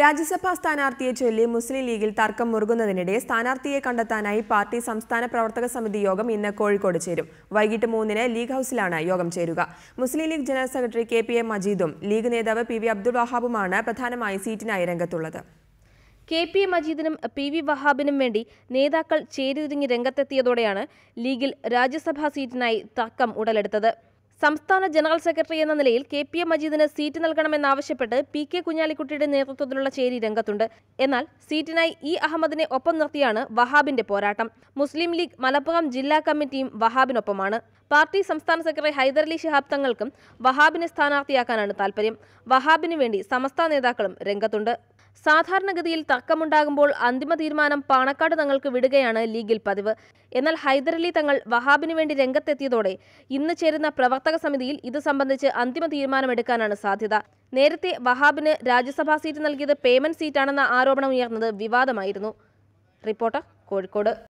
രാജ്യസഭാ സ്ഥാനാർത്ഥിയെ ചൊല്ലി മുസ്ലിം ലീഗിൽ തർക്കം മുറുകുന്നതിനിടെ സ്ഥാനാർത്ഥിയെ കണ്ടെത്താനായി പാർട്ടി സംസ്ഥാന പ്രവർത്തക സമിതി യോഗം ഇന്ന് കോഴിക്കോട് ചേരും. വൈകിട്ട് മൂന്നിന് ലീഗ് ഹൌസിലാണ് യോഗം ചേരുക. Muslim League general secretary K P A മജീദും League നേതാവ് പി വി അബ്ദുൾ വഹാബുമാണ് പ്രധാനമായി സീറ്റിനായി രംഗത്തുള്ളത്. കെ പി എ മജീദിനും പി വി വഹാബിനും വേണ്ടി നേതാക്കൾ ചേരിതിരിഞ്ഞ് രംഗത്തെത്തിയതോടെയാണ് ലീഗിൽ രാജ്യസഭാ സീറ്റിനായി തർക്കം ഉടലെടുത്തത്. സംസ്ഥാന ജനറൽ സെക്രട്ടറി എന്ന നിലയിൽ കെ പി എം മജീദിന് സീറ്റ് നൽകണമെന്നാവശ്യപ്പെട്ട് പി കെ കുഞ്ഞാലിക്കുട്ടിയുടെ നേതൃത്വത്തിലുള്ള ചേരി രംഗത്തുണ്ട്. എന്നാൽ സീറ്റിനായി ഇ അഹമ്മദിനെ ഒപ്പം നിർത്തിയാണ് വഹാബിന്റെ പോരാട്ടം. മുസ്ലിം ലീഗ് മലപ്പുറം ജില്ലാ കമ്മിറ്റിയും വഹാബിനൊപ്പമാണ്. പാർട്ടി സംസ്ഥാന സെക്രട്ടറി ഹൈദരലി ശിഹാബ് തങ്ങൾക്കും വഹാബിനെ സ്ഥാനാർത്ഥിയാക്കാനാണ് താൽപര്യം. വഹാബിനു വേണ്ടി സമസ്ത നേതാക്കളും രംഗത്തുണ്ട്. സാധാരണഗതിയിൽ തർക്കമുണ്ടാകുമ്പോൾ അന്തിമ തീരുമാനം പാണക്കാട് തങ്ങൾക്ക് വിടുകയാണ് ലീഗിൽ പതിവ്. എന്നാൽ ഹൈദരലി തങ്ങൾ വഹാബിന് വേണ്ടി രംഗത്തെത്തിയതോടെ ഇന്ന് ചേരുന്ന പ്രവർത്തക സമിതിയിൽ ഇത് സംബന്ധിച്ച് അന്തിമ തീരുമാനമെടുക്കാനാണ് സാധ്യത. നേരത്തെ വഹാബിന് രാജ്യസഭാ സീറ്റ് നൽകിയത് പേയ്മെന്റ് സീറ്റാണെന്ന ആരോപണം ഉയർന്നത് വിവാദമായിരുന്നു. റിപ്പോർട്ടർ കോഴിക്കോട്.